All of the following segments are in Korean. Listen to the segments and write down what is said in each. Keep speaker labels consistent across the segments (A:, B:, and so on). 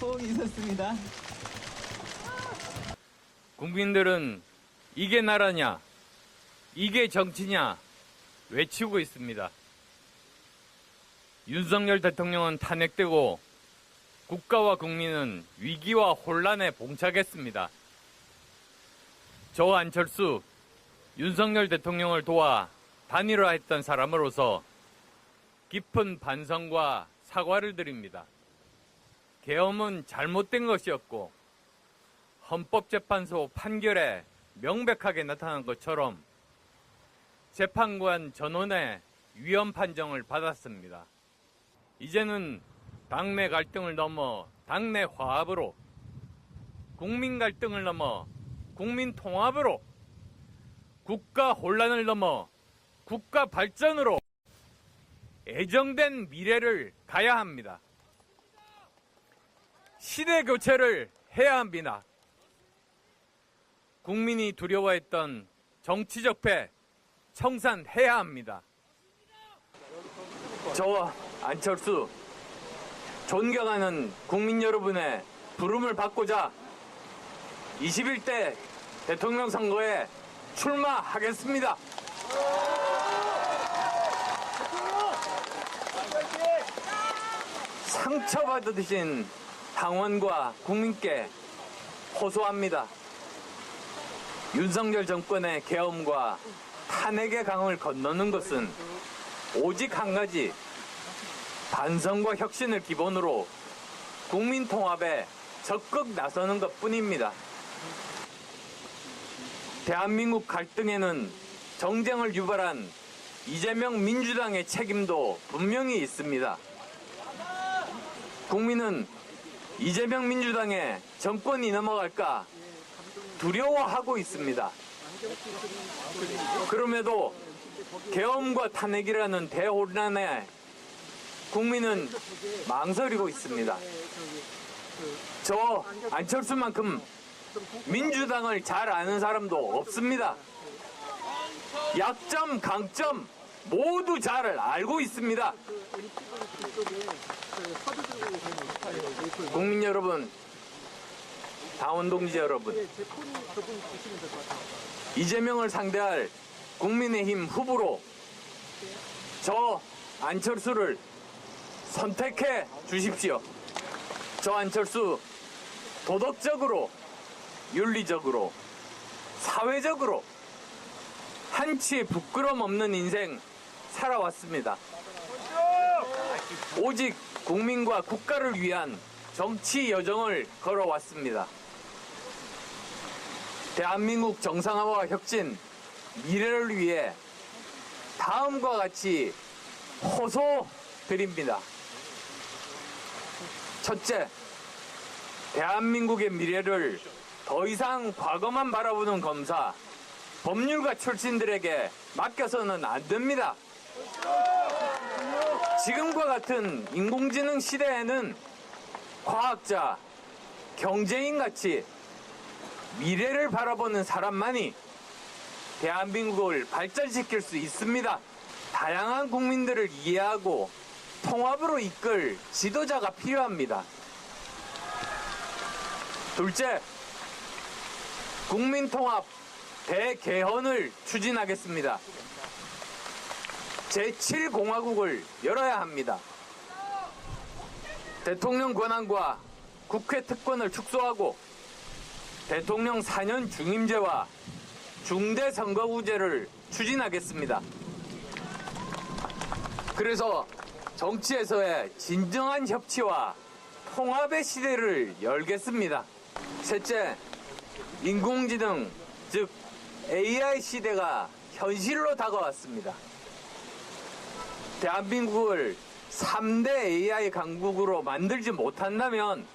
A: 호응이 있었습니다.
B: 국민들은 이게 나라냐, 이게 정치냐 외치고 있습니다. 윤석열 대통령은 탄핵되고 국가와 국민은 위기와 혼란에 봉착했습니다. 저 안철수, 윤석열 대통령을 도와 단일화했던 사람으로서 깊은 반성과 사과를 드립니다. 계엄은 잘못된 것이었고 헌법재판소 판결에 명백하게 나타난 것처럼 재판관 전원의 위헌 판정을 받았습니다. 이제는 당내 갈등을 넘어 당내 화합으로 국민 갈등을 넘어 국민 통합으로 국가 혼란을 넘어 국가 발전으로 애정된 미래를 가야 합니다. 시대 교체를 해야 합니다. 국민이 두려워했던 정치적 패 청산해야 합니다. 저 안철수 존경하는 국민 여러분의 부름을 받고자 21대 대통령 선거에 출마하겠습니다. 상처받으신 당원과 국민께 호소합니다. 윤석열 정권의 계엄과 탄핵의 강을 건너는 것은 오직 한 가지 반성과 혁신을 기본으로 국민 통합에 적극 나서는 것 뿐입니다. 대한민국 갈등에는 정쟁을 유발한 이재명 민주당의 책임도 분명히 있습니다. 국민은 이재명 민주당의 정권이 넘어갈까 두려워하고 있습니다. 그럼에도 계엄과 탄핵이라는 대혼란에 국민은 망설이고 있습니다. 저 안철수만큼 민주당을 잘 아는 사람도 없습니다. 약점, 강점 모두 잘 알고 있습니다. 국민 여러분, 당원 동지 여러분, 이재명을 상대할 국민의힘 후보로 저 안철수를 선택해 주십시오. 저 안철수 도덕적으로, 윤리적으로, 사회적으로 한치 부끄럼 없는 인생 살아왔습니다. 오직 국민과 국가를 위한 정치 여정을 걸어왔습니다. 대한민국 정상화와 혁신, 미래를 위해 다음과 같이 호소 드립니다. 첫째, 대한민국의 미래를 더 이상 과거만 바라보는 검사, 법률가 출신들에게 맡겨서는 안 됩니다. 지금과 같은 인공지능 시대에는 과학자, 경제인 같이 미래를 바라보는 사람만이 대한민국을 발전시킬 수 있습니다. 다양한 국민들을 이해하고 통합으로 이끌 지도자가 필요합니다. 둘째, 국민통합 대개헌을 추진하겠습니다. 제7공화국을 열어야 합니다. 대통령 권한과 국회 특권을 축소하고 대통령 4년 중임제와 중대 선거구제를 추진하겠습니다. 그래서 정치에서의 진정한 협치와 통합의 시대를 열겠습니다. 셋째, 인공지능, 즉 AI 시대가 현실로 다가왔습니다. 대한민국을 3대 AI 강국으로 만들지 못한다면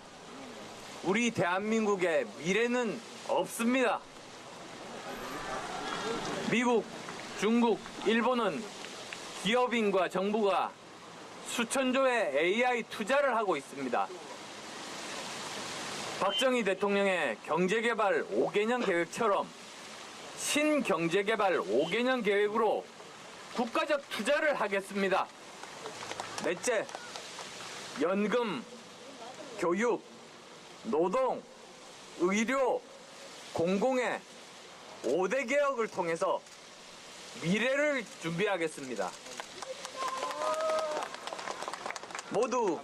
B: 우리 대한민국의 미래는 없습니다. 미국, 중국, 일본은 기업인과 정부가 수천조의 AI 투자를 하고 있습니다. 박정희 대통령의 경제개발 5개년 계획처럼 신경제개발 5개년 계획으로 국가적 투자를 하겠습니다. 넷째, 연금, 교육, 노동, 의료, 공공의 5대 개혁을 통해서 미래를 준비하겠습니다. 모두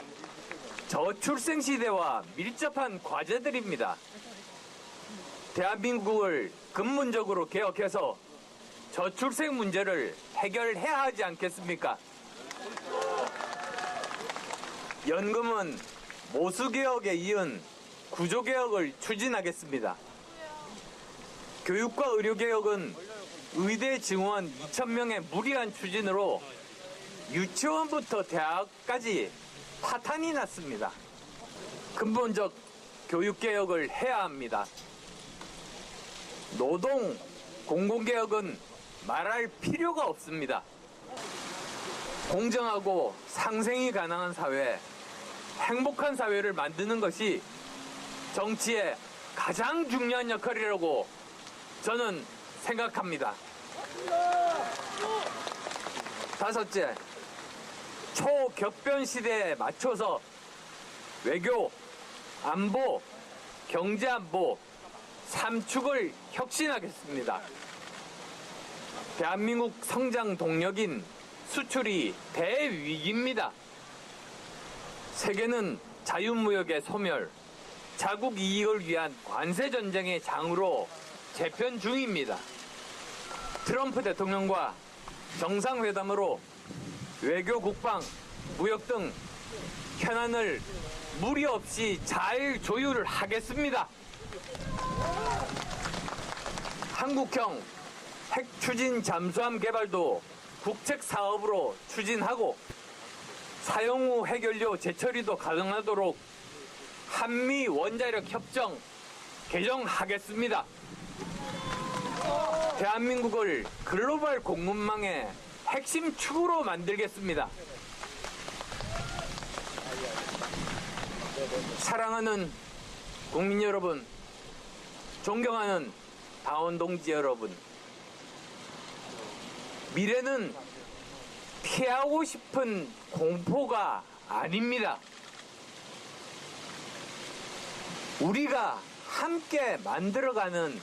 B: 저출생 시대와 밀접한 과제들입니다. 대한민국을 근본적으로 개혁해서 저출생 문제를 해결해야 하지 않겠습니까? 연금은 모수개혁에 이은 구조개혁을 추진하겠습니다. 교육과 의료개혁은 의대 증원 2,000명의 무리한 추진으로 유치원부터 대학까지 파탄이 났습니다. 근본적 교육개혁을 해야 합니다. 노동, 공공개혁은 말할 필요가 없습니다. 공정하고 상생이 가능한 사회, 행복한 사회를 만드는 것이 정치의 가장 중요한 역할이라고 저는 생각합니다. 다섯째, 초격변 시대에 맞춰서 외교, 안보, 경제안보, 삼축을 혁신하겠습니다. 대한민국 성장 동력인 수출이 대위기입니다. 세계는 자유무역의 소멸, 자국 이익을 위한 관세 전쟁의 장으로 재편 중입니다. 트럼프 대통령과 정상회담으로 외교, 국방, 무역 등 현안을 무리 없이 잘 조율을 하겠습니다. 한국형 핵 추진 잠수함 개발도 국책 사업으로 추진하고 사용 후 해결료 재처리도 가능하도록 한미 원자력 협정 개정하겠습니다. 대한민국을 글로벌 공급망의 핵심 축으로 만들겠습니다. 사랑하는 국민 여러분, 존경하는 다원 동지 여러분, 미래는 피하고 싶은 공포가 아닙니다. 우리가 함께 만들어가는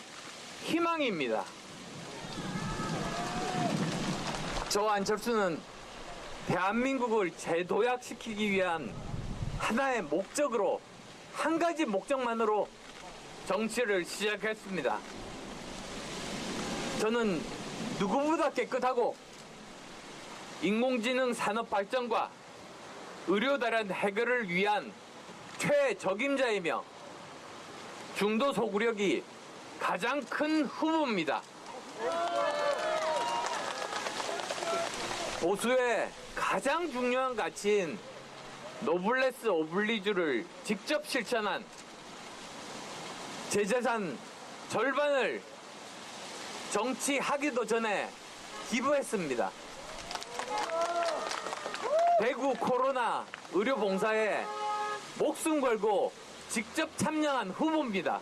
B: 희망입니다. 저 안철수는 대한민국을 재도약시키기 위한 하나의 목적으로 한 가지 목적만으로 정치를 시작했습니다. 저는 누구보다 깨끗하고 인공지능 산업 발전과 의료 대란 해결을 위한 최적임자이며 중도 소구력이 가장 큰 후보입니다. 보수의 가장 중요한 가치인 노블레스 오블리주를 직접 실천한 제 재산 절반을 정치하기도 전에 기부했습니다. 대구 코로나 의료 봉사에 목숨 걸고 직접 참여한 후보입니다.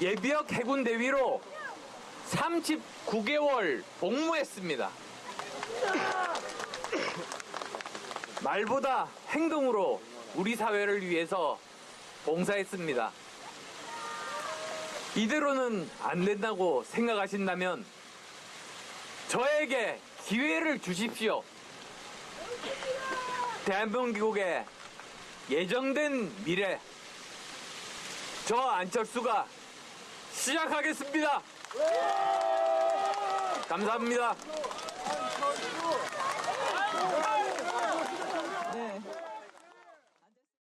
B: 예비역 해군 대위로 39개월 복무했습니다. 말보다 행동으로 우리 사회를 위해서 봉사했습니다. 이대로는 안 된다고 생각하신다면 저에게 기회를 주십시오. 대한민국의 예정된 미래 저 안철수가 시작하겠습니다. 감사합니다.